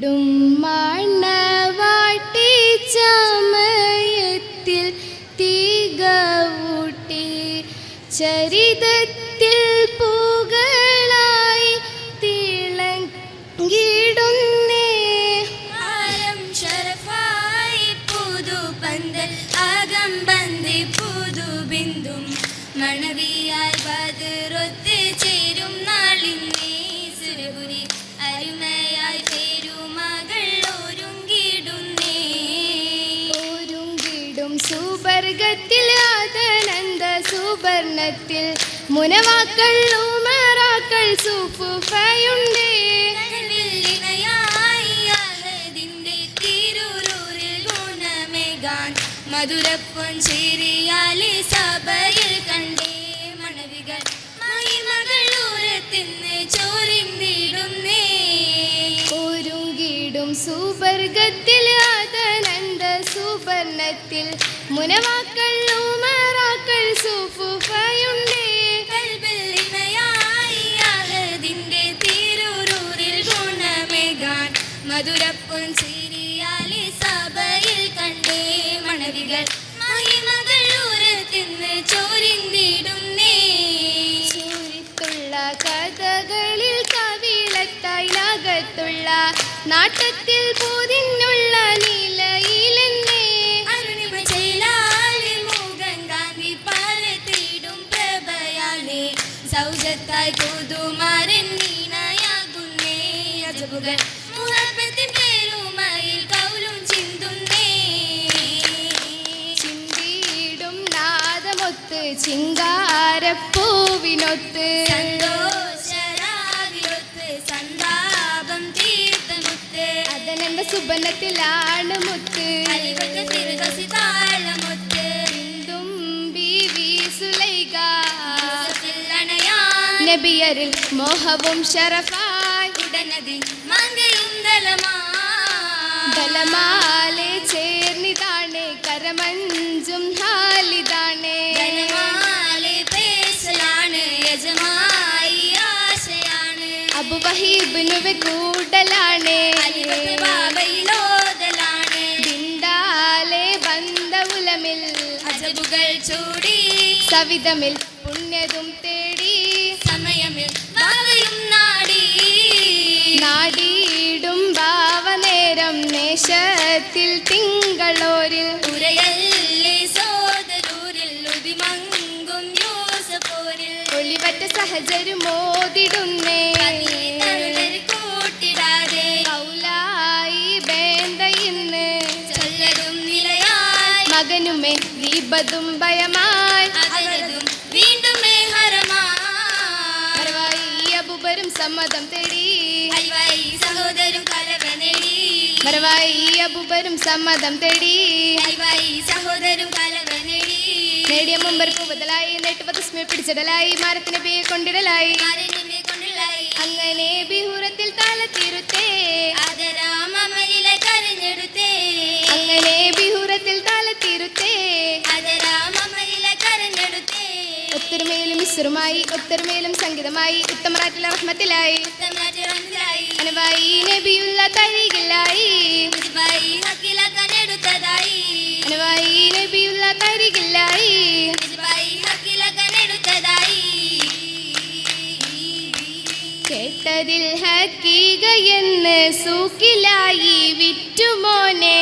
ചൊല്ലിടും മണവാട്ടി ചമയത്തിൽ തികവൂട്ടി ചരിതത്തിൽ പൂകളായി തിളങ്ങിടുന്നേ. ആരം ശരഫായി പുതു പന്തൽ ആകം ബന്ദി പുതു ബിന്ദും. മണവിയാൽ ബതിറൊത്ത് സുവർഗത്തിൽ അതനന്ദ സുവർണത്തിൽ മുനവാക്കൾ ഉമറാക്കൾ സുഫുഫയുണ്ടേ. മധുരപ്പൊൻ സഭയിൽ കണ്ടേ. സുവർണത്തിൽ മുനവാക്കൾ ഉമറാക്കൾ സുഫുഫയുണ്ടേ. തിരുരൂരിൽ ഗുണമേകാൻ മധുരപ്പൊൻ ചേരിയാലെ സഭയിൽ കണ്ടേ മണവികൾ. ചൂരിത്തുള്ള കഥകളിൽ കവിളത്തായി നാട്ടത്തിൽ പൂതിനുള്ള നിലയിലെന്നേ സൗജത്തായി പുതുമാരൻ വീണയാകുന്നേ. അജബുകൾ മുഹബത്തിൻ പേരുമയിൽ കൗലും ചിന്തുന്നേ. ചിന്തിയിടും നാദമൊത്ത് ചിങ്കാരപ്പൂവിനൊത്ത്. സന്തോഷരാവിലൊത്ത് സന്താപം തീർത്ഥമുത്ത്. അതനന്ദ സുബനത്തിലാണ് മുത്ത്. തിരുകസി താളമുത്ത് നബിയരിൽ മോഹവും ഷറഫായി ഉടനതി മങ്കയും ദലമാ ചേർന്നിതാണേ കരമഞ്ചും ഹാലിതാണ് ദലമാലെ പേശലാണ് യജമായി ആശയാണ്. അബു വഹീബിനുവെ കൂടലാണ്. അജബുകൾ ചൂടി. സവിതമിൽ പുണ്യതും മോതിടുന്നേ. കൂട്ടിടാതെ കൗലായി ബേന്ത ഇന്ന്. ചൊല്ലതും നിലയായി. മകനുമേ ദീപതും ഭയമായി. വീണ്ടും അബുബരും സമ്മതം തേടി. സഹോദരും കലവ നേടി. മറവായി അബുബരും സമ്മതം തേടി. സഹോദരും കലവ നേടി. നേടിയ മുമ്പർക്ക് ബദലായി നെട്ടുപതസ്മെ പിടിച്ചിടലായി മരത്തിന് പേ കൊണ്ടിടലായി. അങ്ങനെ ബിഹുറത്തിൽ തല തിരുത്തേ അങ്ങനെ ബിഹുറത്തിൽ തല തിരുത്തേ ഒത്തൊരുമയിലും ഇസ്റുമായി ഒത്തൊരുമയിലും സംഗീതമായി ഉത്തമറാറ്റിലെ റഹ്മത്തിലായി. അനവായി നബിയുള്ള തരികില്ലായി അനവായി നബിയുള്ള തരികില്ലായി കേട്ടതിൽ ഹക്കീക എന്ന് സൂക്കിലായി വിറ്റുമോനെ.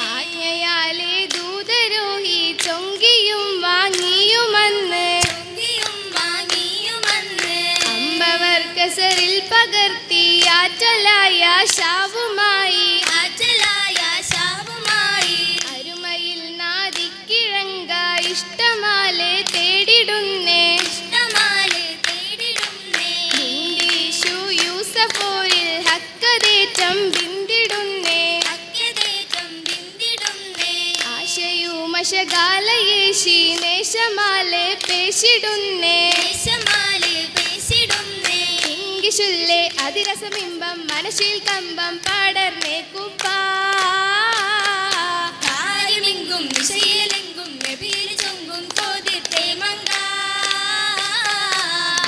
ആജ്ഞയാലെ ദൂതരോഹി ചൊങ്കിയും വാങ്ങിയുമന്ന്. ചുങ്കിയും വാങ്ങിയുമന്ന്. അമ്പവർ കസറിൽ പകർത്തി ആറ്റലായ വേഷകാലയേശി നേശമാലെ പേശിടുന്നേ. ഇംഗിഷുല്ലേ അതിരസബിംബം മനസ്സിൽ കമ്പം പാടർന്നേ കുപ്പാ.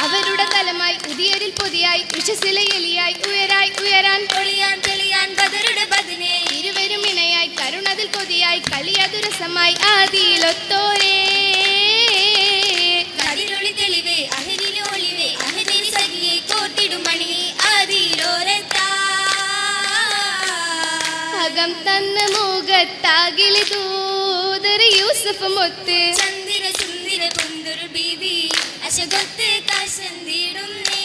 അവരുടെ തലമായി ഉദിയരിൽ പൊതിയായി ഉഷസില എലിയായി ഉയരായി ഉയരാൻ. പൊളിയാൻ തെളിയാൻ ബദറുടെ ബദനേ. കരുണതിൽ കൊതിയായി കളിയതുരസമായി ആദിയിലൊത്തോരെ. അകം തന്ന മോകത്താകിലി ദൂതറി യൂസഫ് മൊത്ത്. ചന്ദിര സുന്ദിര കുന്തുരു ബീബി അശകൊത്ത് കാശന്തിടുന്നേ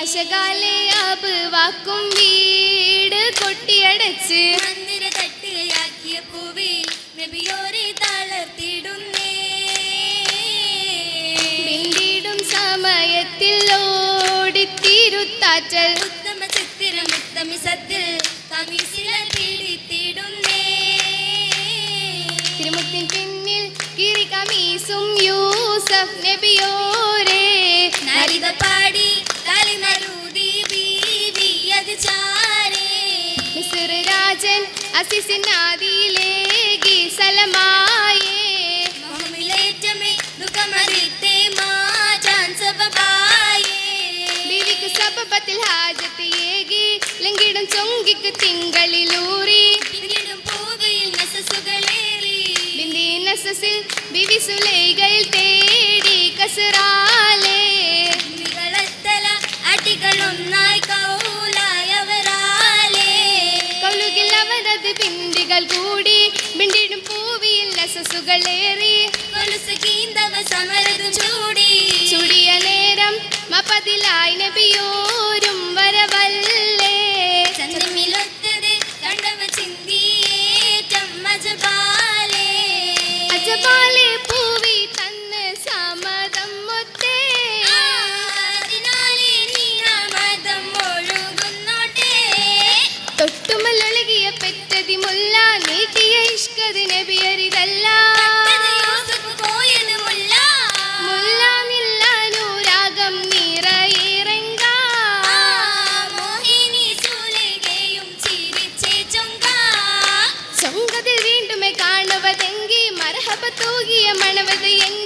അശകാലേ ആപ് വാക്കും വീ. കൊട്ടിയടച്ച് മന്ദിര തട്ടുകയാക്കിയ പൂവേ നബിയോരെ തളർത്തിടുന്നേ. പിന്നീടും സമയത്തിൽ ഓടിത്തിരുത്താറ്റൽ. ഉത്തമ ചിത്തിരം ഉത്തമിസത്തിൽ കമിസില തിരുമുത്തിൻ പിന്നിൽ കിരി കമീസും യൂസഫ് നബിയോ മിസ്ർ രാജൻ അസിസിൻ നാദിയിലെ ഗീസലമായേ സബത്തിൽ ഹാജത്ത് ഏകി ലങ്കിടും ചൊങ്കിക്ക് തിങ്കളിലൂറി. ബിന്ദി നസസിൽ ബിവി സുലൈകയിൽ തേടി കസറാ. സൊഗസുകളേറി ചൂടി. ചുടിയ നേരം മപ്പതിലായി നബിയോ. தூகிய மனவது எங்க?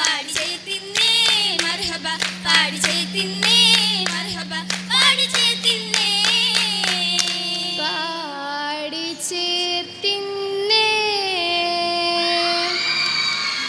París.